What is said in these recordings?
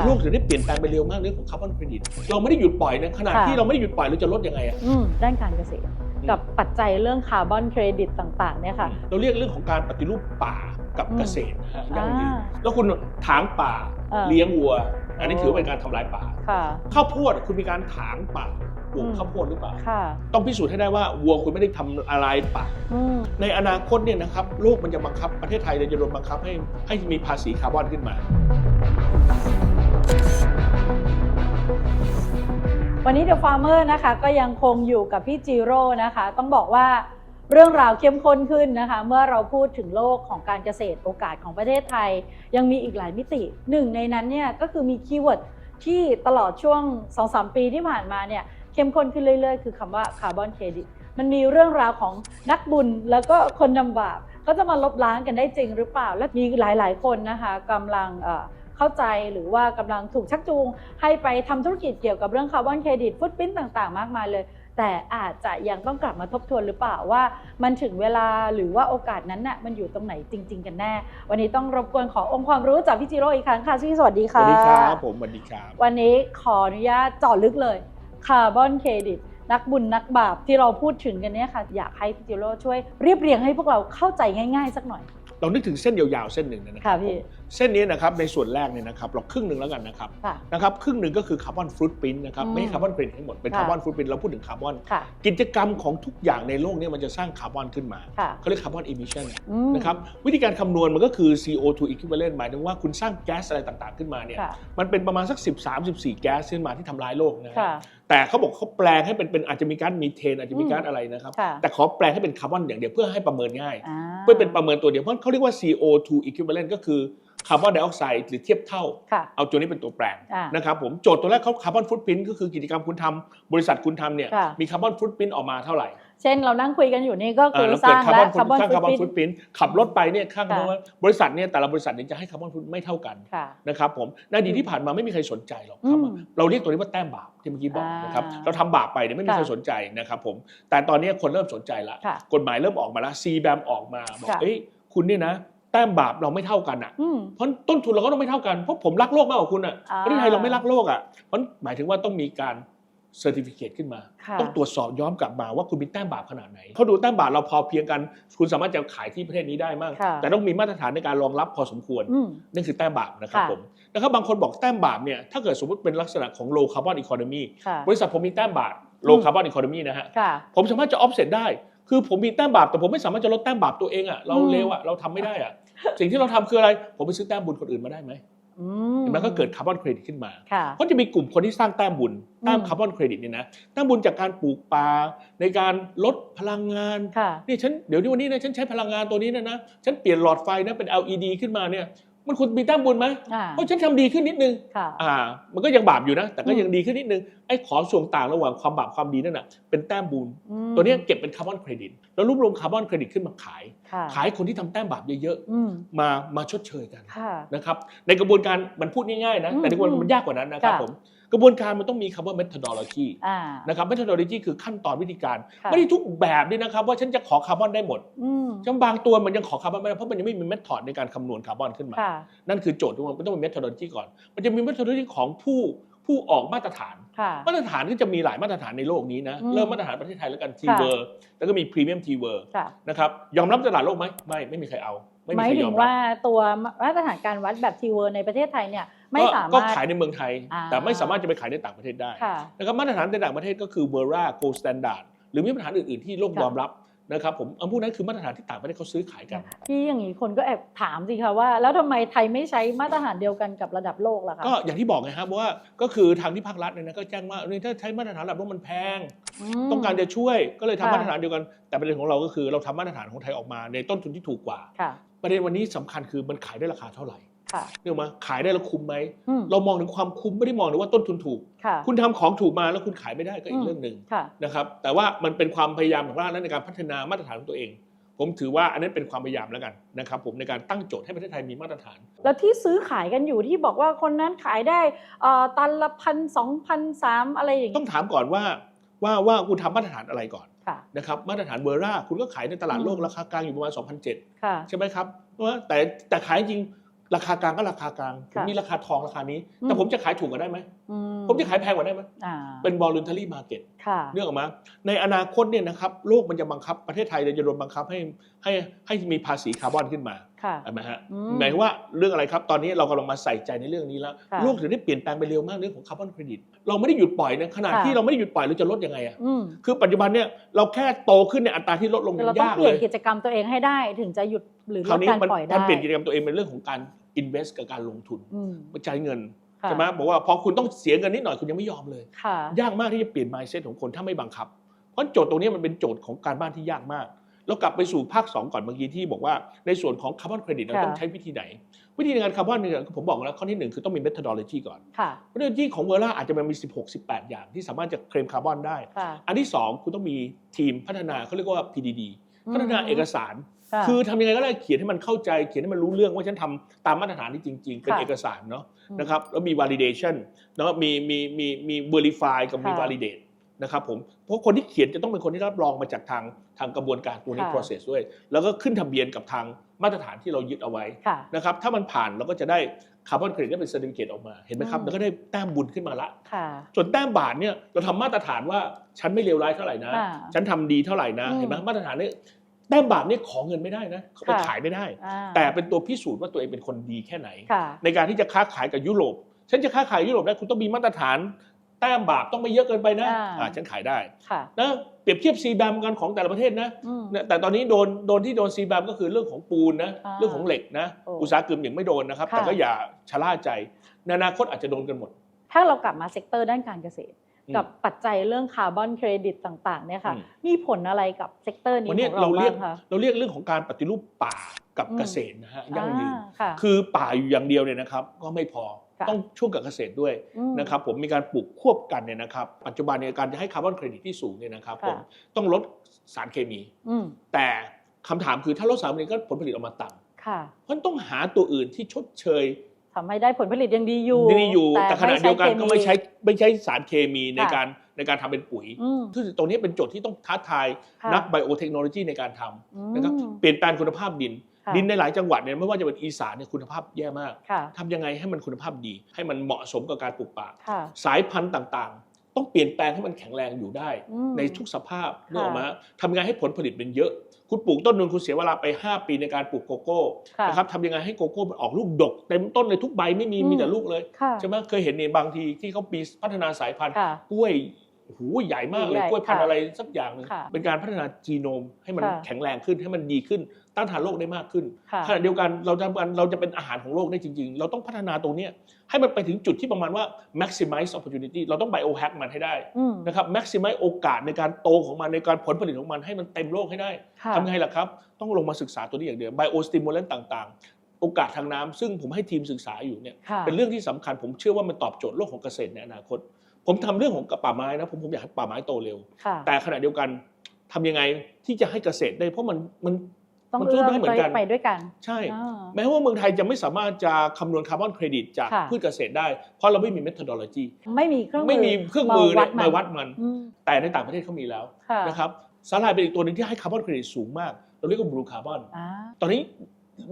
ค่ะโลกถึงได้เปลี่ยนแปลงไปเร็วมากเรื่องของคาร์บอนเครดิตเราไม่ได้หยุดปล่อยนะขณะค่ะที่เราไม่ได้หยุดปล่อยเราจะลดยังไงอะอืมด้านการเกษตร กับปัจจัยเรื่องคาร์บอนเครดิตต่างๆเนี่ยค่ะ เราเรียกเรื่องของการปฏิรูปป่ากับอืมเกษตรนะฮะยั่งยืนอ่าแล้วคุณถางป่าเออ เลี้ยงวัว อันนี้โอ้ถือว่าเป็นการทำลายป่าค่ะ ข้าวโพดคุณมีการถางป่าปลูกอืม ข้าวโพดหรือเปล่า ค่ะต้องพิสูจน์ให้ได้ว่าวัวคุณไม่ได้ทำอะไรป่า อืมในอนาคตเนี่ยนะครับโลกมันจะบังคับประเทศไทยจะโดนบังคับให้ให้มีภาษีคาร์บอนขึ้นมา วันนี้ The Farmer นะคะก็ยังคงอยู่กับพี่จิโร่นะคะ ต้องบอกว่าเรื่องราวเข้มข้นขึ้นนะคะ เมื่อเราพูดถึงโลกของการเกษตรโอกาสของประเทศไทย ยังมีอีกหลายมิติหนึ่งในนั้นเนี่ยก็คือมีคีย์เวิร์ดที่ตลอดช่วง 2-3 ปีที่ผ่านมาเนี่ยเข้มข้นขึ้นเรื่อยๆ คือคำว่าคาร์บอนเครดิตมันมีเรื่องราวของนักบุญแล้วก็คนนำบาปก็จะมาลบล้างกันได้จริงหรือเปล่า และมีหลายๆ คนนะคะกำลัง เอ่อเข้าใจหรือว่ากำลังถูกชักจูง ให้ไปทำธุรกิจเกี่ยวกับเรื่องคาร์บอนเครดิตฟุตพิ้นต่างๆ มากมายเลย แต่อาจจะยังต้องกลับมาทบทวนหรือเปล่าว่า มันถึงเวลาหรือว่าโอกาสนั้นน่ะมันอยู่ตรงไหนจริง ๆ กันแน่ วันนี้ต้องรบกวนขอองค์ความรู้จากพี่จิโร่อีกครั้งค่ะพี่สวัสดีสค่ะวัสดีครับผมสวัสดีครับวันนี้ขออนุญาตเจาะลึกเลยคาร์บอนเครดิตนักบุญนักบาปที่เราพูดถึงกันเนี่ยค่ะอยากให้พี่จิโร่ช่วยเรียบเรียงให้พวกเราเข้าใจง่าย ๆ สักหน่อย เรานึกถึงเส้นยาวๆเส้นหนึ่งนะคค่ะรัพี่ผม เส้นนี้นะครับในส่วนแรกเนี่ยนะครับเราครึ่งหนึ่งแล้วกันนะครับค่ะ นะครับครึ่งหนึ่งก็คือคาร์บอนฟรุตปรินนะครับอืมไม่ใช่คาร์บอนเครดิตทั้งหมดเป็นค่ะ คาร์บอนฟรุตปรินเราพูดถึงคาร์บอน ค่ะ กิจกรรมของทุกอย่างในโลกเนี้มันจะสร้างคาร์บอนขึ้นมาค่ะ เขาเรียกคาร์บอนอิมิชันอืมนะครับวิธีการคำนวณมันก็คือ CO2 equivalent หมายถึงว่าคุณสร้างแก๊สอะไรต่างๆขึ้นมาเนี่ยค่ะ มันเป็นประมาณสัก 13 14 แก๊สขึ้นมาที่ทำลายโลกนะฮะค่ะ แต่เขาบอกเขาแปลงให้เป็นเป็นอาจจะมีการมีเทนอาจจะมีการอะไรนะครับค่ะ แต่ขอแปลงให้เป็นคาร์บอนอย่างเดียวเพื่อให้ประเมินง่าย อ่า เพื่อเป็นประเมินตัวเดียวเพราะเขาเรียกว่า CO2 equivalent ก็คือคาร์บอนไดออกไซด์หรือเทียบเท่าค่ะเอาตัวนี้เป็นตัวแปลงอ่านะครับผมโจทย์ตัวแรกเขาคาร์บอนฟุตพิ้นก็คือกิจกรรมคุณทำบริษัทคุณทำเนี่ยค่ะมีคาร์บอนฟุตพิ้นออกมาเท่าไหร่ เช่นเรานั่งคุยกันอยู่นี่ก็คือแล้วสร้างคาร์บและอนคาร์บอนสร้างคาร์บอนฟุฟุตตปรินพิ้นขับรถไปเนี่ยข้างค่ะบริษัทเนี่ยแต่ละบริษัทเนี่ยจะให้คาร์บอนฟุตไม่เท่ากันค่ะนะครับผมในอดีตที่ผ่านมาไม่มีใครสนใจหรอกอืครับมเราเรียกตัวนี้ว่าแต้มบาปที่เมื่อกี้บอกอ่านนะครับเราทำบาปไปเนี่ยไม่มีค่ะใครสนใจนะครับผมแต่ตอนนี้คนเริ่มสนใจละค่ะกฎหมายเริ่มออกมาแล้วซีแบมออกมาบอกค่ะเอ้ยคุณเนี่ยนะ แต้มบาปเราไม่เท่ากันอะอืมเพราะต้นทุนเราก็ต้องไม่เท่ากัน เพราะผมรักโลกมากกว่าคุณอะอ่าประเทศไทยเราไม่รักโลกอะเพราะหมายถึงว่าต้องมีการเซอร์ติฟิเคตขึ้นมาค่ะต้องตรวจสอบย้อนกลับมาว่าคุณมีแต้มบาปขนาดไหนเขาดูแต้มบาปเราพอเพียงกัน คุณสามารถจะขายที่ประเทศนี้ได้มากค่ะแต่ต้องมีมาตรฐานในการรองรับพอสมควรอืมนั่นคือแต้มบาปนะครับค่ะผมนะครับบางคนบอกแต้มบาปเนี่ยถ้าเกิดสมมติเป็นลักษณะของ low carbon economy ค่ะบริษัทผมมีแต้มบาป low อืม carbon economy นะฮะค่ะผมสามารถจะ offset ได้ คือผมมีแต้มบาปแต่ผมไม่สามารถจะลดแต้มบาปตัวเองอะเราอืมเลวอะเราทำไม่ได้อะสิ่งที่เราทำคืออะไร ผมไปซื้อแต้มบุญคนอื่นมาได้ไหมอืเห็นไหมก็เกิดคาร์บอนเครดิตขึ้นมาค่ะเพราะจะมีกลุ่มคนที่สร้างแต้มบุญแต้มอืมคาร์บอนเครดิตเนี่ยนะแต้มบุญจากการปลูกป่าในการลดพลังงานค่ะนี่ฉันเดี๋ยวนี้วันนี้นะฉันใช้พลังงานตัวนี้นะนะฉันเปลี่ยนหลอดไฟนะเป็น LED ขึ้นมาเนี่ย มันควรมีแต้มบุญไหมอ่าเพราะฉันทำดีขึ้นนิดนึงค่ะอ่า มันก็ยังบาปอยู่นะ แต่ก็อืมยังดีขึ้นนิดนึง ไอ้ขอส่วนต่างระหว่างความบาปความดีนั่นน่ะ เป็นแต้มบุญอืมตัวเนี้ยเก็บเป็นคาร์บอนเครดิต แล้วรวบรวมคาร์บอนเครดิตขึ้นมาขายค่ะขายคนที่ทำแต้มบาปเยอะอืมๆมา มาชดเชยกันค่ะนะครับ ในกระบวนการมันพูดง่ายๆนะอืมแต่ในกระบวนอืการมมันยากกว่านั้นนะครับค่ะผม กระบวนการมันต้องมีคำว่า methodology อ่า นะครับ methodology คือขั้นตอนวิธีการ ค่ะ ไม่ได้ทุกแบบด้วยนะครับ ว่าฉันจะขอคาร์บอนได้หมดอืมจำบางตัวมันยังขอคาร์บอนไม่ได้เพราะมันยังไม่มี method ในการคำนวณคาร์บอนขึ้นมา ค่ะ นั่นคือโจทย์ทุกคนมันต้องมี methodology ก่อน มันจะมี methodology ของผู้ผู้ออกมาตรฐาน ค่ะ มาตรฐานก็จะมีหลายมาตรฐานในโลกนี้นะ อืมเริ่มมาตรฐานประเทศไทยแล้วกัน T ค่ะ w o r แล้วก็มี Premium T w o r ค่ะ นะครับยอมรับตลาดโลกไหมไม่ไม่มีใครเอา ไม่หมีมายใครถึยงอมรับว่าตัวมาตรฐานการวัดแบบทีเวอร์ในประเทศไทยเนี่ยไม่ก็สามารถก็ขายในเมืองไทยอ่าแต่ไม่สามารถจะไปขายในต่างประเทศได้ค่ะนะครับมาตรฐานในต่างประเทศก็คือ Vera Gold Standard หรือมีมาตรฐานอื่นๆที่โลกค่ะยอมรับ นะครับผมอันพวกนั้นคือมาตรฐานที่ต่างประเทศเขาซื้อขายกันพี่อย่างนี้คนก็แอบถามสิคะว่า แล้วทำไมไทยไม่ใช้มาตรฐานเดียวกันกับระดับโลกล่ะคะก็อย่างที่บอกไงครับว่าก็คือทางที่ภาครัฐเนี่ยนะก็แจ้งว่าเฮ้ยถ้าใช้มาตรฐานระดับโลกมันแพงมต้องการจะช่วยก็เลยทำค่ะมาตรฐานเดียวกัน แต่ประเด็นของเราก็คือเราทำมาตรฐานของไทยออกมาในต้นทุนที่ถูกกว่าค่ะประเด็นวันนี้สำคัญคือมันขายได้ราคาเท่าไหร่ค่ะ เรื่องมาขายได้แล้วคุ้มไหมอืมเรามองถึงความคุ้มไม่ได้มองถึงว่าต้นทุนถูกค่ะคุณทำของถูกมาแล้วคุณขายไม่ได้ก็อีอืกมเรื่องหนึ่งค่ะนะครับ แต่ว่ามันเป็นความพยายามของรัฐในการพัฒนามาตรฐานของตัวเอง ผมถือว่าอันนั้นเป็นความพยายามแล้วกันนะครับผมในการตั้งโจทย์ให้ประเทศไทยมีมาตรฐาน แล้วที่ซื้อขายกันอยู่ที่บอกว่าคนนั้นขายได้เอ่อตันละพันสองพันสามอะไรอย่างต้อนี้งถามก่อนว่าว่าว่าคุณทำมาตรฐานอะไรก่อนค่ะนะครับมาตรฐานเบอร์ราคุณก็ขายในตลาดโลกอืมราคากลางอยู่ประมาณ2,007ค่ะใช่ไหมครับว่าแต่แต่ขายจริง ราคากลางก็ราคากลางผมค่ะมีราคาทองราคานี้อืมแต่ผมจะขายถูกกว่าได้ไหมอืผมจะขายแพงกว่าได้ไหมอ่าเป็น voluntary market ค่ะเรื่องออกมา ในอนาคตเนี่ยนะครับโลกมันจะบังคับประเทศไทยจะโดนบังคับให้ให้ให้มีภาษีคาร์บอนขึ้นมาค่ะใช่ไหมฮะอืมหมายความว่าเรื่องอะไรครับ ตอนนี้เรากำลังมาใส่ใจในเรื่องนี้แล้วค่ะโลกถึงได้เปลี่ยนแปลงไปเร็วมากเรื่องของคาร์บอนเครดิตเราไม่ได้หยุดปล่อยนะขนาดค่ะที่เราไม่ได้หยุดปล่อยเราจะลดยังไงอะอืมคือปัจจุบันเนี่ยเราแค่โตขึ้นในอัตราที่ลดลงคือยัเรางต้องยากเปลี่เลยยนกิจกรรมตัวเองให้ได้ถึงจะหยุดหรือคลราวดนี้การมันปล่อยได้มันเปลี่ยนกิจกรรมตัวเองเป็นเรื่องของการ invest กับการลงทุนอืมใช้เงินค่ะใช่ไหมบอกว่าพอคุณต้องเสียเงินนิดหน่อยคุณยังไม่ยอมเลยค่ะยากมากที่จะเปลี่ยน mindset ของคนถ้าไม่บังคับ เพราะโจทย์ตรงนี้มันเป็นโจทย์ของการบ้านที่ยากมากเรากลับไปสู่ภาค 2 ก่อนเมื่อกี้ที่บอกว่าในส่วนของคาร์บอนเครดิตเราค่ะต้องใช้วิธีไหน วิธีในการคาร์บอนเนี่ยผมบอกแล้วข้อที่หนึ่งคือต้องมี methodology ก่อนค่ะ methodology ของเวอร์ล่าอาจจะมี 16 18 อย่างที่สามารถจะเคลมคาร์บอนได้ค่ะอันที่ 2 คุณต้องมีทีมพัฒนาเขาเรียกว่า PDD พัฒนาเอกสาร ค่ะคือทำยังไงก็ได้เขียนให้มันเข้าใจ เขียนให้มันรู้เรื่องว่าฉันทำตามมาตรฐานนี้จริง ๆ เป็นค่ะเอกสารเนาะอืมนะครับแล้วมี validation แล้วก็มีมีมีมี verify กับมีค่ะ validate นะครับผมเพราะคนที่เขียนจะต้องเป็นคนที่รับรองมาจากทางทางกระบวนการตัวนี้ค่ะ process ด้วย แล้วก็ขึ้นทะเบียนกับทางมาตรฐานที่เรายึดเอาไว้ค่ะนะครับถ้ามันผ่านเราก็จะได้คาร์บอนเครดิตได้เป็น certificate ออกมาเห็นไหมครับอืมแล้วก็ได้แต้มบุญขึ้นมาละค่ะส่วนแต้มบาทเนี่ยเราทำมาตรฐานว่าฉันไม่เลวร้ายเท่าไหร่นะอ่าฉันทำดีเท่าไหร่นะอืมเห็นไหมมาตรฐานเนี่ย แต้มบาทเนี่ยขอเงินไม่ได้นะเขาไปค่ะขายไม่ได้อ่าแต่เป็นตัวพิสูจน์ว่าตัวเองเป็นคนดีแค่ไหนค่ะในการที่จะค้าขายกับยุโรปฉันจะค้าขายยุโรปได้คุณต้องมีมาตรฐาน แต้มบาปต้องไม่เยอะเกินไปนะอ่าอ่าฉันขายได้ค่ะนะเปรียบเทียบซีแบมกันของแต่ละประเทศนะอืมเนี่ยแต่ตอนนี้โดนโดนที่โดนซีแบมก็คือเรื่องของปูนนะอ่าเรื่องของเหล็กนะโอ้อุตสาหกรรมยังไม่โดนนะครับค่ะแต่ก็อย่าชะล่าใจในอนาคตอาจจะโดนกันหมด ถ้าเรากลับมาเซกเตอร์ด้านการเกษตรอืม กับปัจจัยเรื่องคาร์บอนเครดิตต่างๆเนี่ยค่ะอืมมีผลอะไรกับเซกเตอร์นี้วันนี้ของเราเราเรียกบ้างคะเราเรียกเรื่องของการปฏิรูปป่ากับอืมเกษตรนะฮะยั่งยืนอ่าค่ะคือป่าอยู่อย่างเดียวเนี่ยนะครับ ก็ไม่พอค่ะต้องช่วงกับเกษตรด้วยมนะครับผมมีการปลูกควบกันเนี่ยนะครับ ปัจจุบันเนี่ยการจะให้คาร์บอนเครดิตที่สูงเนี่ยนะครับค่ะผมต้องลดสารเคมีอืมแต่คำถามคือถ้าลดสารเคมีก็ผลผลิตออกมาต่ำค่ะเพราะฉะนั้นต้องหาตัวอื่นที่ชดเชย ทำให้ได้ผลผลิตยังดีอยู่ดีอยู่ แต่ขณะเดียวกันก็ไม่ใช้เคไม่ใช้สารเคมีในค่ะการในการทำเป็นปุ๋ยอืมซึ่งตรงนี้เป็นโจทย์ที่ต้องท้าทายค่ะนักไบโอเทคโนโลยีในการทำอืมนะครับเปลี่ยนแปลงคุณภาพดินค่ะดินในหลายจังหวัดเนี่ยไม่ว่าจะเป็นอีสานเนี่ยคุณภาพแย่มากค่ะทำยังไงให้มันคุณภาพดี ให้มันเหมาะสมกับการปลูกป่าค่ะสายพันธุ์ต่างๆ ต้องเปลี่ยนแปลงให้มันแข็งแรงอยู่ได้อืมในทุกสภาพนึกออกมาทำยังไงให้ผลผลิตเป็นเยอะ คุณปลูกต้นนึงคุณเสียเวลาไป 5 ปีในการปลูกโกโก้ค่ะนะครับทำยังไงให้โกโก้มันออกลูกดกเต็มต้นเลยทุกใบไม่มีอืมมีแต่ลูกเลยค่ะใช่ไหมเคยเห็นเนี่ยบางทีที่เขาปีพัฒนาสายพันธุ์ค่ะกล้วยหูใหญ่มากเลยใหญ่กล้วยพันธุ์ค่ะอะไรสักอย่างหนึงค่ะเป็นการพัฒนาจีโนมให้มันค่ะแข็งแรงขึ้นให้มันดีขึ้น ต้านทานโรคได้มากขึ้นค่ะขณะเดียวกันเราจะเราจะเป็นอาหารของโลกได้จริง ๆ เราต้องพัฒนาตรงเนี้ยให้มันไปถึงจุดที่ประมาณว่า maximize opportunity เราต้อง biohack มันให้ได้อืมนะครับ maximize โอกาสในการโตของมันในการผลผลิตของมันให้มันเต็มโลกให้ได้ค่ะทำไงล่ะครับ ต้องลงมาศึกษาตัวนี้อย่างเดียว biostimulant ต่างๆ โอกาสทางน้ำซึ่งผมให้ทีมศึกษาอยู่เนี่ยค่ะเป็นเรื่องที่สำคัญผมเชื่อว่ามันตอบโจทย์โลกของเกษตรในอนาคต ผมทำเรื่องของป่าไม้นะผมผมอยากให้ป่าไม้โตเร็วค่ะแต่ขณะเดียวกันทำยังไงที่จะให้เกษตรได้เพราะมันมัน ต้องมันเลือกสู้ได้เหมือนกันไปด้วยกัน ใช่อ่าแม้ว่าเมืองไทยจะไม่สามารถจะคำนวณคาร์บอนเครดิตจากค่ะพืชเกษตรได้ เพราะเราไม่มี methodology ไม่มีเครื่องไม่มีเครื่องมือมาเนี่ยวัดมันมาวัดมันอืมแต่ในต่างประเทศเขามีแล้วค่ะนะครับสาหร่ายเป็นอีกตัวหนึ่งที่ให้คาร์บอนเครดิตสูงมาก เราเรียกว่าบลูคาร์บอนอ่าตอนนี้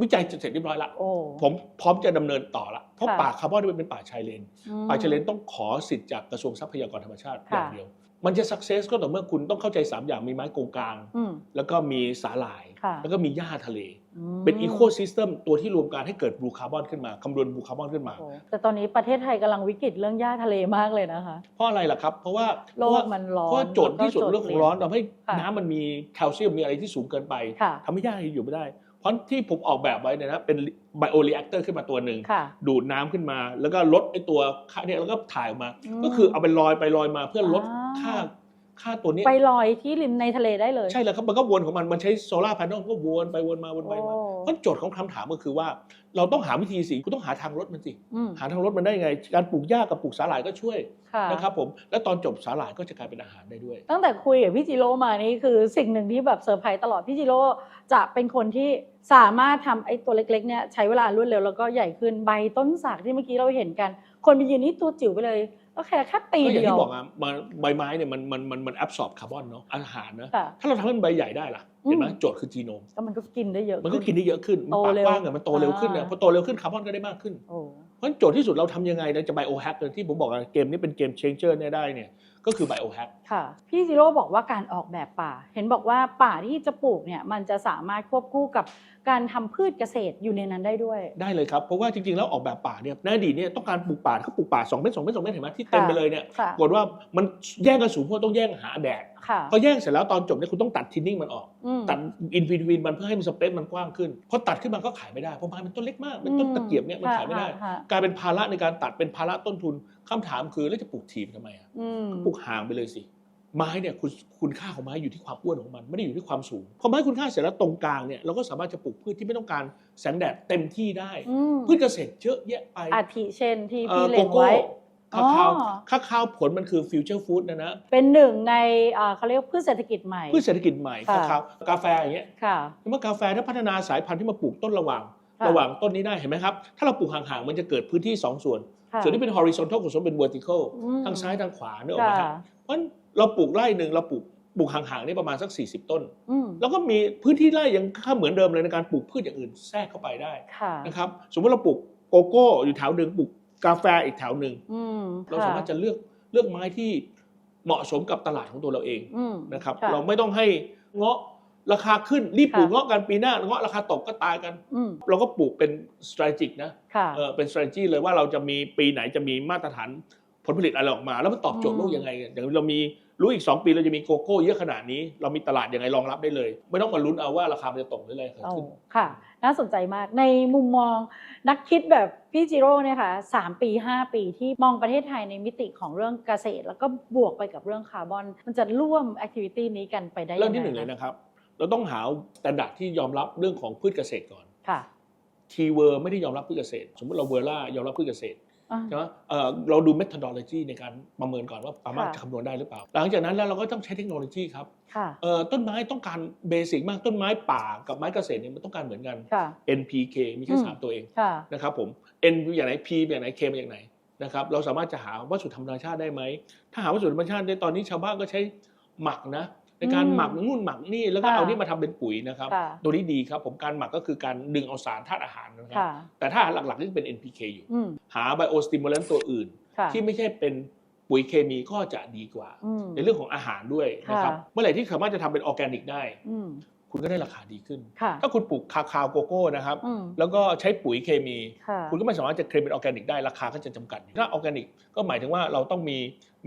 วิจัยจะเสร็จเรียบร้อยละโอ้ผมพร้อมจะดำเนินต่อละเพราะค่ะป่าคาร์บอนนี่เป็นป่าชายเลนอืมป่าชายเลนต้องขอสิทธิ์จากกระทรวงทรัพยากรธรรมชาติอค่ะย่างเดียว มันจะสักเซสก็ต่อเมื่อคุณต้องเข้าใจ3อย่างมีไม้โกงกลาง อืม แล้วก็มีสาหร่าย ค่ะแล้วก็มีหญ้าทะเลอืมเป็นอีโคซิสเต็มตัวที่รวมการให้เกิดบลูคาร์บอนขึ้นมาคำนวณบลูคาร์บอนขึ้นมา โอ้แต่ตอนนี้ประเทศไทยกำลังวิกฤตเรื่องหญ้าทะเลมากเลยนะคะ เพราะอะไรล่ะครับ เพราะว่าโลกเพราะว่ามันร้อนเพราะโจทย์ที่สุดแล้วก็เรื่องของร้อนทำให้ค่ะ น้ำมันมีแคลเซียมมีอะไรที่สูงเกินไปค่ะ ทำให้หญ้าอยู่ไม่ได้ เพราะที่ผมออกแบบไว้เนี่ยนะเป็นไบโอรีแอคเตอร์ขึ้นมาตัวหนึ่งค่ะดูดน้ำขึ้นมา แล้วก็ลดไอตัวค่าเนี่ยแล้วก็ถ่ายออกมาอืมก็คือเอาไปลอยไปลอยมาเพื่อลดอ่าค่า ค่าตัวเนี้ยไปลอยที่ริมในทะเลได้เลย ใช่แล้วครับมันก็วนของมันมันใช้โซลาร์แผงก็วนไปวนมาวนไปมาโอ้เพราะโจทย์ของคำถามก็คือว่า เราต้องหาวิธีสิคุณต้องหาทางลดมันสิอืมหาทางลดมันได้ยังไง การปลูกหญ้ากับปลูกสาหร่ายก็ช่วยค่ะนะครับผมและตอนจบสาหร่ายก็จะกลายเป็นอาหารได้ด้วย ตั้งแต่คุยกับพี่จิโร่มานี่คือสิ่งหนึ่งที่แบบเซอร์ไพรส์ตลอดพี่จิโร่จะเป็นคนที่สามารถทำไอ้ตัวเล็กๆเนี่ยใช้เวลารวดเร็วแล้วก็ใหญ่ขึ้นใบต้นสักที่เมื่อกี้เราเห็นกัน คนไปยืนนี่ตัวจิ๋วไปเลย ก็แค่แค่ปีก็อย่างเดียวที่บอกอะมาใบไม้เนี่ยมันมันมันมันแอบสอบคาร์บอนเนาะอาหารนะค่ะถ้าเราทำให้มันใบใหญ่ได้ล่ะเห็นไหมอืมโจทย์คือจีโนมก็มันก็กินได้เยอะมันก็กินได้เยอะขึ้นมันโตปากเร็วกว้างอะมันโตเร็วขึ้นเนี่ยอ่าพอโตเร็วขึ้นคาร์บอนก็ได้มากขึ้นโอ้เพราะฉะนั้นโจทย์ที่สุดเราทำยังไงเราจะไบโอแฮกที่ผมบอกอะเกมนี้เป็นเกมเชนเจอร์เนี่ยได้เนี่ย ก็คือไบโอแฮกค่ะ พี่ซิโร่บอกว่าการออกแบบป่า เห็นบอกว่าป่าที่จะปลูกเนี่ยมันจะสามารถควบคู่กับการทำพืชเกษตรอยู่ในนั้นได้ด้วย ได้เลยครับ เพราะว่าจริงๆ แล้วออกแบบป่าเนี่ยในอดีตเนี่ยต้องการปลูกป่าเขาปลูกป่า2เมตร2เมตร2เมตรเห็นไหมที่เต็มไปเลยเนี่ยค่ะปรากฏว่ามันแย่งกันสูงเพราะต้องแย่งหาแดดค่ะ พอแย่งเสร็จแล้วตอนจบเนี่ยคุณต้องตัดทินนิ่งมันออกอืมตัดอินฟินวินมันเพื่อให้มันสเปซมันกว้างขึ้นพอตัดขึ้นมาก็ขายไม่ได้เพราะไม้มันต้นเล็กมากเป็นต้นตะเกียบเนี่ยมันขายไม่ได้ค่ะค่ะกลายเป็นภาระในการตัดเป็นภาระต้นทุนคำถามคือแล้วจะปลูกทีมทำไมอะอืมปลูกห่างไปเลยสิไม้เนี่ยคุณคุณค่าของไม้อยู่ที่ความอ้วนของมัน ไม่ได้อยู่ที่ความสูงพอไม้คุณค่าเสร็จแล้วตรงกลางเนี่ยเราก็สามารถจะปลูกพืชที่ไม่ต้องการแสงแดดเต็มที่ได้อืมพืชเกษตรเยอะแยะไปอาทิเช่นที่เอ่พี่อเล็โกงโก้ไว้ คาคาวอ๋อคาคาวผลมันคือฟิวเจอร์ฟู้ดนะนะเป็นหนึ่งในเอ่อเขาเรียกว่าพืชเศรษฐกิจใหม่พืชเศรษฐกิจใหม่ค่ะคาคาวกาแฟอย่างเงี้ยค่ะเมื่อกาแฟถ้าพัฒนาสายพันธุ์ที่มาปลูกต้นระหว่างค่ะระหว่างต้นนี้ได้เห็นไหมครับ ถ้าเราปลูกห่างๆ มันจะเกิดพื้นที่ 2 ส่วนค่ะส่วนที่เป็น horizontal กับส่วนเป็น vertical อืมทางซ้ายทางขวาเนกออกไหมครัค่ะบเพราะฉะนั้นเราปลูกไร่หนึ่งเราปลูกปลูกห่างๆนี่ประมาณสัก 40 ต้นอืมแล้วก็มีพื้นที่ไร่ยังค่าเหมือนเดิมเลยในการปลูกพืชอย่างอื่นแทรกเข้าไปได้ค่ะนะครับสมมติเราปลูกโกโก้อยู่แถวหนึ่งปลูก กาแฟอีกแถวหนึ่งอืมเราสามารถจะเลือกเลือกไม้ที่เหมาะสมกับตลาดของตัวเราเองอืมนะครับค่ะเราไม่ต้องให้เงาะราคาขึ้นรีบปลูกค่ะเงาะกันปีหน้าเงาะราคาตกก็ตายกันอืมเราก็ปลูกเป็น strategic นะค่ะเออเป็น strategy เลยว่าเราจะมีปีไหนจะมีมาตรฐานผลผลิตอะไรออกมา แล้วมันตอบโจทย์โลกยังไงอย่างเรามีรู้อีก 2 ปีเราจะมีโกโก้เยอะขนาดนี้ เรามีตลาดยังไงรองรับได้เลย ไม่ต้องมาลุ้นเอาว่าราคามันจะตกหรืออะไรเกิดเอาขึ้นค่ะน่าสนใจมากในมุมมองนักคิดแบบ พี่จิโร่เนี่ยค่ะสามปีห้าปีที่มองประเทศไทยในมิติของเรื่องเกษตร แล้วก็บวกไปกับเรื่องคาร์บอน มันจะร่วมแอคทิวิตี้นี้กันไปได้ยังไงเริ่มที่หนึ่งเลยนะครับ เราต้องหาแต่ดักที่ยอมรับเรื่องของพืชเกษตรก่อน ค่ะ ทีเวอร์ไม่ได้ยอมรับพืชเกษตร สมมติเราเวอร์ล่ายอมรับพืชเกษตรอ่า ใช่ไหมเอ่อเราดู methodology ในการประเมินก่อนว่าสามารถค่ะ จะคำนวณได้หรือเปล่า หลังจากนั้นแล้วเราก็ต้องใช้เทคโนโลยีครับค่ะ เอ่อต้นไม้ต้องการเบสิกมากต้นไม้ป่ากับไม้เกษตรเนี่ยมันต้องการเหมือนกัน ค่ะ NPK มีแค่อืม สามตัวเองค่ะ นะครับผม N อย่างไหน P อย่างไหน K มาอย่างไหนนะครับเราสามารถจะหาวัสดุธรรมชาติได้ไหม ถ้าหาวัสดุธรรมชาติได้ตอนนี้ชาวบ้านก็ใช้หมักนะ ในการอืมหมักนู่นหมักนี่แล้วก็ค่ะเอานี่มาทำเป็นปุ๋ยนะครับค่ะตัวนี้ดีครับผมการหมักก็คือการดึงเอาสารธาตุอาหารนะครับค่ะแต่ถ้าหลักๆนี่เป็น NPK อยู่อืมหาไบโอสติมูลันตัวอื่นค่ะที่ไม่ใช่เป็นปุ๋ยเคมีก็จะดีกว่าอืมในเรื่องของอาหารด้วยนะครับค่ะเมื่อไหร่ที่สามารถจะทำเป็นออร์แกนิกได้อืม คุณก็ได้ราคาดีขึ้น ค่ะ ถ้าคุณปลูกคาคาวโกโก้นะครับ อืม แล้วก็ใช้ปุ๋ยเคมี ค่ะคุณก็ไม่สามารถจะเคลมเป็นออร์แกนิกได้ราคาก็จะจำกัดอยู่ถ้าออร์แกนิกก็หมายถึงว่าเราต้องมี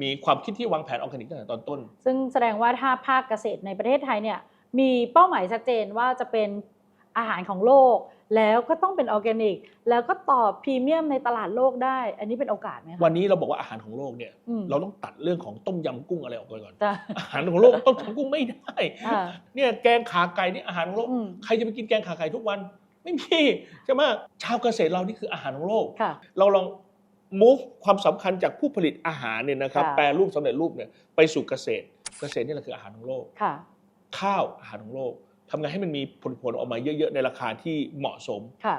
มีความคิดที่วางแผนออร์แกนิกตั้งแต่ตอนต้น ซึ่งแสดงว่าถ้าภาคเกษตรในประเทศไทยเนี่ยมีเป้าหมายชัดเจนว่าจะเป็นอาหารของโลก แล้วก็ต้องเป็นออร์แกนิก แล้วก็ตอบพรีเมียมในตลาดโลกได้ อันนี้เป็นโอกาสไหมคะ วันนี้เราบอกว่าอาหารของโลกเนี่ยอืมเราต้องตัดเรื่องของต้มยำกุ้งอะไรออกไปก่อน จ้ะ อาหารของโลกต้มยำกุ้งไม่ได้อ่า เนี่ยแกงขาไก่นี่อาหารของโลกอืม ใครจะไปกินแกงขาไก่ทุกวัน ไม่มีใช่ไหมชาวเกษตรเรานี่คืออาหารของโลก ค่ะ เราลอง move ความสำคัญจากผู้ผลิตอาหารเนี่ยนะครับค่ะ แปรรูปสำเร็จรูปเนี่ยไปสู่เกษตร เกษตรนี่แหละคืออาหารของโลก ค่ะ ข้าวอาหารของโลก ทำไงให้มันมีผลผลออกมาเยอะๆในราคาที่เหมาะสม ค่ะ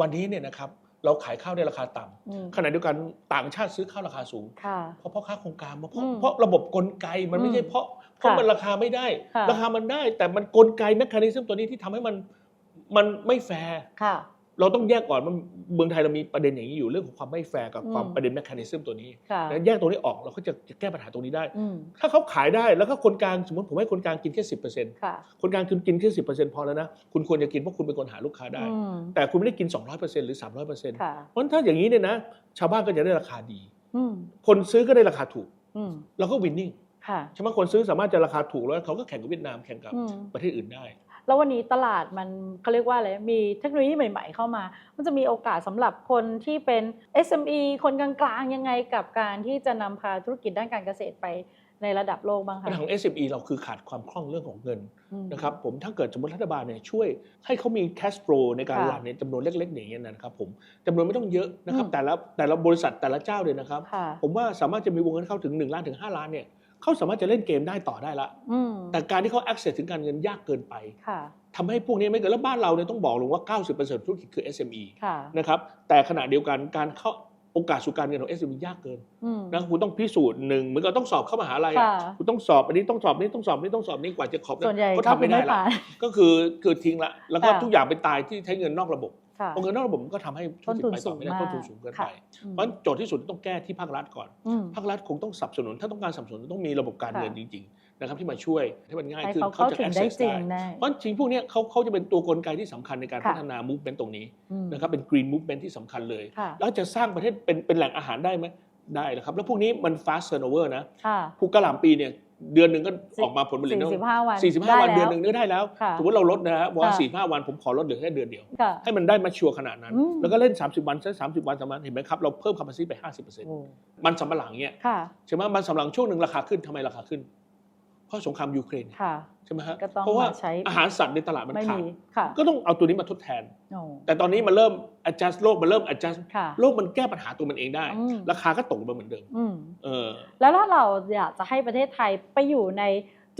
วันนี้เนี่ยนะครับเราขายข้าวในราคาต่ำอืมขณะเดียวกันต่างชาติซื้อข้าวราคาสูง ค่ะ เพราะพ่อค้าโครงการมาเพราะอืมเพราะระบบกลไกมันไม่ใช่อืมเพราะเพราะค่ะมันราคาไม่ได้ ค่ะ ราคามันได้ แต่มันกลไกแมคคานิซึมตัวนี้ที่ทำให้มันมันไม่แฟร์ ค่ะ เราต้องแยกก่อนมันเมืองไทยเรามีประเด็นอย่างนี้อยู่เรื่องของความไม่แฟร์กับอืมความประเด็นแมคคานิซึมตัวนี้ค่ะแล้วแยกตัวนี้ออกเราก็จะจะแก้ปัญหาตรงนี้ได้อืมถ้าเขาขายได้แล้วก็คนกลางสมมติผมให้คนกลางกินแค่สิบเปอร์เซ็นต์ค่ะคนกลางคุณกินแค่สิบเปอร์เซ็นต์พอแล้วนะคุณควรจะกินเพราะคุณเป็นคนหาลูกค้าได้อืมแต่คุณไม่ได้กินสองร้อยเปอร์เซ็นต์หรือสามร้อยเปอร์เซ็นต์ค่ะเพราะฉะนั้นถ้าอย่างนี้เนี่ยนะ ชาวบ้านก็จะได้ราคาดีอืมคนซื้อก็ได้ราคาถูกอืมเราก็วินนิ่งค่ะใช่ไหมคนซื้อสามารถจะราคาถูกแล้วเขาก็แข่งกับเวียดนามแข่งกับอืมประเทศอื่นได้ แล้ววันนี้ตลาดมันเขาเรียกว่าอะไรมีเทคโนโลยีใหม่ ๆ เข้ามา มันจะมีโอกาสสำหรับคนที่เป็น SME คนกลางๆยังไงกับการที่จะนำพาธุรกิจด้านการเกษตรไปในระดับโลกบ้างปัคะญหาของ SME เราคือขาดความคล่องเรื่องของเงินอืมนะครับผมถ้าเกิดสมมติรัฐบาลเนี่ยช่วยให้เขามี cash flow ในการค่ะรันเนี่ยจำนวนเล็กๆอย่างเงี้ยนะครับผมจำนวนไม่ต้องเยอะนะครับอืมแต่ละแต่ละบริษัทแต่ละเจ้าเลยนะครับค่ะผมว่าสามารถจะมีวงเงินเข้าถึง1ล้านถึง5ล้านเนี่ย เขาสามารถจะเล่นเกมได้ต่อได้ละอืมแต่การที่เขา access ถึงการเงินยากเกินไปค่ะทำให้พวกนี้ไม่เกิดแล้วบ้านเราเนี่ยต้องบอกเลยว่า 90%ธุรกิจคือ SME ค่ะนะครับแต่ขณะเดียวกันการเข้า โอกาสสู่การเงินของ SME ยากเกินอืมนะคุณต้องพิสูจน์หนึ่งเหมือนกับต้องสอบเข้ามหาลัยอะค่ะคุณต้องสอบอันนี้ต้องสอบนี้ต้องสอบนี้ต้องสอบนี้กว่าจะขอบส่วนใหญ่ก็ทำไม่ได้ละผ่านก็คือคือทิ้งละแล้วก็ค่ะทุกอย่างไปตายที่ใช้เงินนอกระบบค่ะเพราะเงินนอกระบบมันก็ทำให้ธุรกิจไปต่อไม่ได้ต้ต้นนทุทุนนสูสูงงเกินค่ะไปอืมเพราะฉะนั้นโจทย์ที่สุดต้องแก้ที่ภาครัฐก่อนอืมภาครัฐคงต้องสนับสนุนถ้าต้องการสนับสนุนต้องมีระบบการเงินจริง ๆ นะครับที่มาช่วยให้มันง่ายให้ขึ้นเขาเข้าจะถึงได้ access จริงได้ได้เพราะจริงพวกเนี้ยเขาเขาจะเป็นตัวกลไกที่สำคัญในการค่ะพัฒนา movement ตรงนี้อืมนะครับเป็น green movement ที่สำคัญเลยค่ะแล้วจะสร้างประเทศเป็นเป็นแหล่งอาหารได้ไหมได้แล้วครับ แล้วพวกนี้มัน fast turnover นะค่ะผูกกระหล่ำปีเนี่ยเดือนหนึ่งก็ออกมาผลผลิตสี่สิบห้าวันสี่สิบห้าวันได้เดือนแล้วหนึ่งก็ได้แล้วค่ะสมมติเราลดนะฮะว่าค่ะสี่ห้าวันผมขอลดเหลือแค่เดือนเดียวค่ะให้มันได้มาชัวร์ขนาดนั้นอืมแล้วก็เล่น 30 วันใช้30วันสามารถเห็นไหมครับ เราเพิ่ม capacity ไป 50%โอ้มันสำปะหลังเนี่ยค่ะใช่ไหมมันสำปะหลังช่วงหนึ่งราคาขึ้นทำไมราคาขึ้นเพ ราะสงครามยูเครนค่ะใช่ไหมฮะก็ต้องเพราะว่ามาใช้อาหารสัตว์ในตลาดมันไม่ขาดมีค่ะก็ต้องเอาตัวนี้มาทดแทนโอ้แต่ตอนนี้มันเริ่ม adjust โลกมันเริ่ม adjust ค่ะโลกมันแก้ปัญหาตัวมันเองได้อืมราคาก็ตกลงมาเหมือนเดิมอืมเออแล้วถ้าเราอยากจะให้ประเทศไทยไปอยู่ใน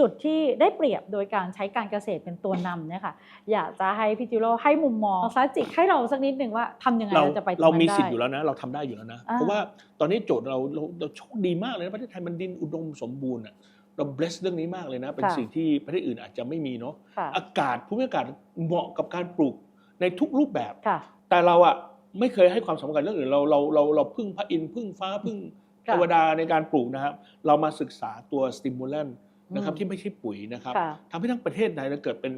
จุดที่ได้เปรียบโดยการใช้การเกษตรเป็นตัวนำเนี่ยค่ะอยากจะให้พี่จิโร่ให้มุมมองซาจิกให้เราสักนิดหนึ่งว่าทำยังไงเราเราจะไปตรงเรานั้นมีได้สิทธิ์อยู่แล้วนะ เราทำได้อยู่แล้วนะอ่าเพราะว่าตอนนี้โจทย์เราเราเราโชคดีมากเลยนะประเทศไทยมันดินอุดมสมบูรณ์อะ เรา bless เรื่องนี้มากเลยนะ เป็นสิ่งที่ประเทศอื่นอาจจะไม่มีเนาะค่ะอากาศภูมิอากาศเหมาะกับการปลูกในทุกรูปแบบค่ะแต่เราอะไม่เคยให้ความสำคัญเรื่องอื่นเราเราเราเราพึ่งพระอินทร์พึ่งฟ้าพึ่งค่ะเทวดาในการปลูกนะครับ เรามาศึกษาตัวสติมูลันนะครับอืมที่ไม่ใช่ปุ๋ยนะครับค่ะทำให้ทั้งประเทศไทยเราเกิดเป็น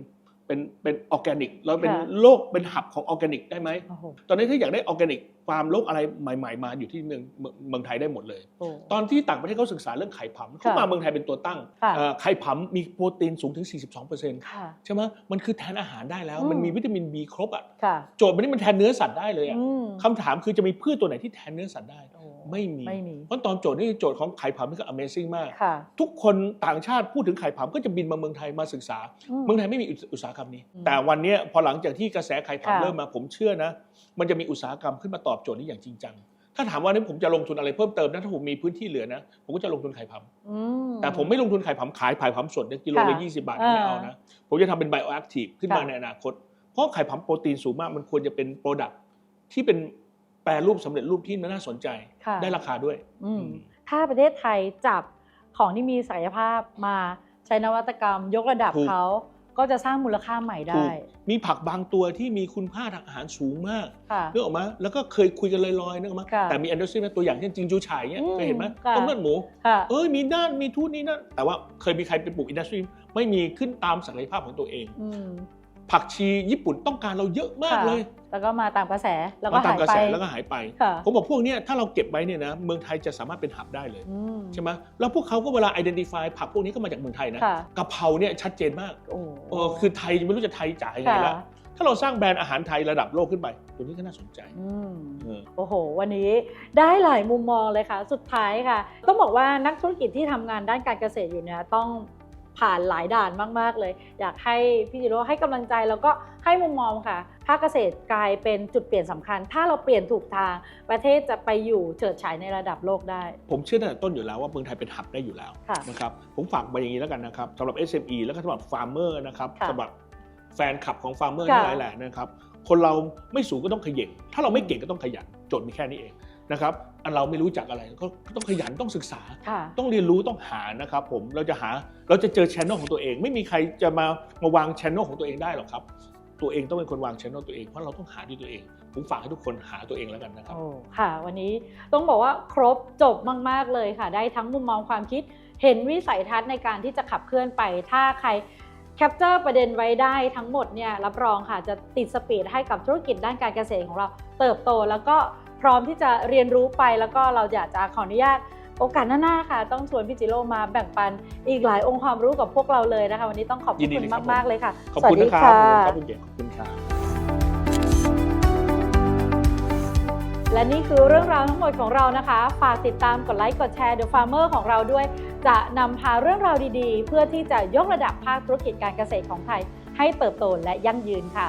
เป็นเป็นออร์แกนิกเราเป็นค่ะโลกเป็นหับของออร์แกนิกได้ไหมโอ้โหตอนนี้ถ้าอยากได้ออร์แกนิกฟาร์มโลกอะไรใหม่ ๆ มาอยู่ที่เมืองเมืองเมืองไทยได้หมดเลยโอ้ตอนที่ต่างประเทศเขาศึกษาเรื่องไข่ผำเขามาเมืองไทยเป็นตัวตั้งค่ะเอ่อไข่ผำมีโปรตีนสูงถึง 42%ค่ะใช่ไหมมันคือแทนอาหารได้แล้วอืมมันมีวิตามิน B ครบอะค่ะโจทย์มันนี่มันแทนเนื้อสัตว์ได้เลยอะอืมคำถามคือจะมีพืชตัวไหนที่แทนเนื้อสัตว์ได้โอ้ ไม่มี ไม่มี เพราะตอนโจทย์นี่โจทย์ของไข่ผำนี่ก็ Amazing มาก ค่ะทุกคนต่างชาติพูดถึงไข่ผำก็จะบินมาเมืองไทยมาศึกษาเมืองไทยไม่มีอุตสาหกรรมนี้ อืมแต่วันเนี้ยพอหลังจากที่กระแสไข่ค่ะ ผำเริ่มมาผมเชื่อนะ มันจะมีอุตสาหกรรมขึ้นมาตอบโจทย์นี้อย่างจริงจัง ถ้าถามว่านี่ผมจะลงทุนอะไรเพิ่มเติมนะถ้าผมมีพื้นที่เหลือนะ ผมก็จะลงทุนไข่ผำอืมแต่ผมไม่ลงทุนไข่ผำขายไข่ผำสดเนี่ยกิโลละค่ะยี่สิบาทอ่าไม่เอานะผมจะทำเป็นไบโอแอคทีฟขึ้นมาค่ะ ในอนาคต เพราะไข่ผำโปรตีนสูงมากมันควรจะเป็นโปรดักที่เป็น แปรรูปสำเร็จรูปที่น่าสนใจค่ะได้ราคาด้วยอืมอืมถ้าประเทศไทยจับของที่มีศักยภาพมาใช้นวัตกรรม ยกระดับถูกเขาก็จะสร้างมูลค่าใหม่ถูได้กมีผักบางตัวที่มีคุณค่าทางอาหารสูงมากค่ะนึกออกมาแล้วก็เคยคุยกันลอยๆนึกออกมาค่ะแต่มีแอนโดรซินนะตัวอย่างเช่นจิงจูฉายเนี่ยอืมเคยเห็นไหมค่ะต้มเลือดหมูค่ะเอ้ยมีด้านมีทูตนี้นั่นแต่ว่าเคยมีใครไปปลูกอินดัสทรีไม่มีขึ้นตามศักยภาพของตัวเองอืม ผักชีญี่ปุ่นต้องการเราเยอะมากค่ะเลย แล้วก็มาตามกระแสแล้วก็มาตาหามยกระไปแสแล้วก็หายไปค่ะผมบอกพวกเนี้ยถ้าเราเก็บไว้เนี่ยนะเมืองไทยจะสามารถเป็นหับได้เลยอืมใช่ไหมแล้วพวกเขาก็เวลา identify ผักพวกนี้ก็มาจากเมืองไทยนะค่ะกะเพราเนี่ยชัดเจนมากโอ้เออคือไทยไม่รู้จะไทยจ่ายยังไงค่ะละถ้าเราสร้างแบรนด์อาหารไทยระดับโลกขึ้นไปตัวนี้ก็น่าสนใจอืมเออโอ้โห วันนี้ได้หลายมุมมองเลยค่ะ สุดท้ายค่ะ ต้องบอกว่านักธุรกิจที่ทำงานด้านการเกษตรอยู่เนี่ยต้อง ผ่านหลายด่านมาก ๆ เลย อยากให้พี่จิโร่ให้กำลังใจแล้วก็ให้มุมมองค่ะภาคเกษตรกลายเป็นจุดเปลี่ยนสำคัญ ถ้าเราเปลี่ยนถูกทางประเทศจะไปอยู่เฉิดฉายในระดับโลกได้ ผมเชื่อตั้งแต่ต้นอยู่แล้วว่าเมืองไทยเป็นหับได้อยู่แล้วค่ะนะครับผมฝากไปอย่างนี้แล้วกันนะครับสำหรับ SME แล้วก็สำหรับฟาร์มเมอร์นะครับค่ะสำหรับแฟนคลับของฟาร์มเมอร์ค่ะทั้งหลายแหละนะครับคนเราไม่สูงก็ต้องขยันถ้าเราไม่เก่งก็ต้องขยันโจทย์มีแค่นี้เอง นะครับอันเราไม่รู้จักอะไรก็ต้องขยันต้องศึกษาค่ะต้องเรียนรู้ต้องหานะครับผมเราจะหาเราจะเจอช anel ของตัวเอง ไม่มีใครจะมามาวางช anel ของตัวเองได้หรอกครับ ตัวเองต้องเป็นคนวางช anel ตัวเองเพราะเราต้องหาด้วยตัวเอง ผมฝากให้ทุกคนหาตัวเองแล้วกันนะครับโอ้ค่ะ วันนี้ต้องบอกว่าครบจบมาก ๆเลยค่ะ ได้ทั้งมุมมองความคิด เห็นวิสัยทัศน์ในการที่จะขับเคลื่อนไปถ้าใครแคปเจอร์ประเด็นไว้ได้ทั้งหมดเนี่ยรับรองค่ะจะติดสปีดให้กับธุรกิจด้านการเกษตรของเราเติบโตแล้วก็พ ร้อมที่จะเรียนรู้ไปแล้วก็เราอยากจะขออนุญาตโอกาสหน้าๆค่ะ ต้องชวนพี่จิโร่มาแบ่งปันอีกหลายองค์ความรู้กับพวกเราเลยนะคะ วันนี้ต้องขอบพยิระนดีคุณเลยครับมากๆเลยค่ะขอบสวัคุสณดีนะครับค่ะขอบคุณเกียรติขอบคุณครับ และนี่คือเรื่องราวทั้งหมดของเรานะคะ ฝากติดตามกดไลค์ กดแชร์ The Farmer ของเราด้วย จะนำพาเรื่องราวดีๆ เพื่อที่จะยกระดับภาคธุรกิจการเกษตรของไทย ให้เติบโตและยั่งยืนค่ะ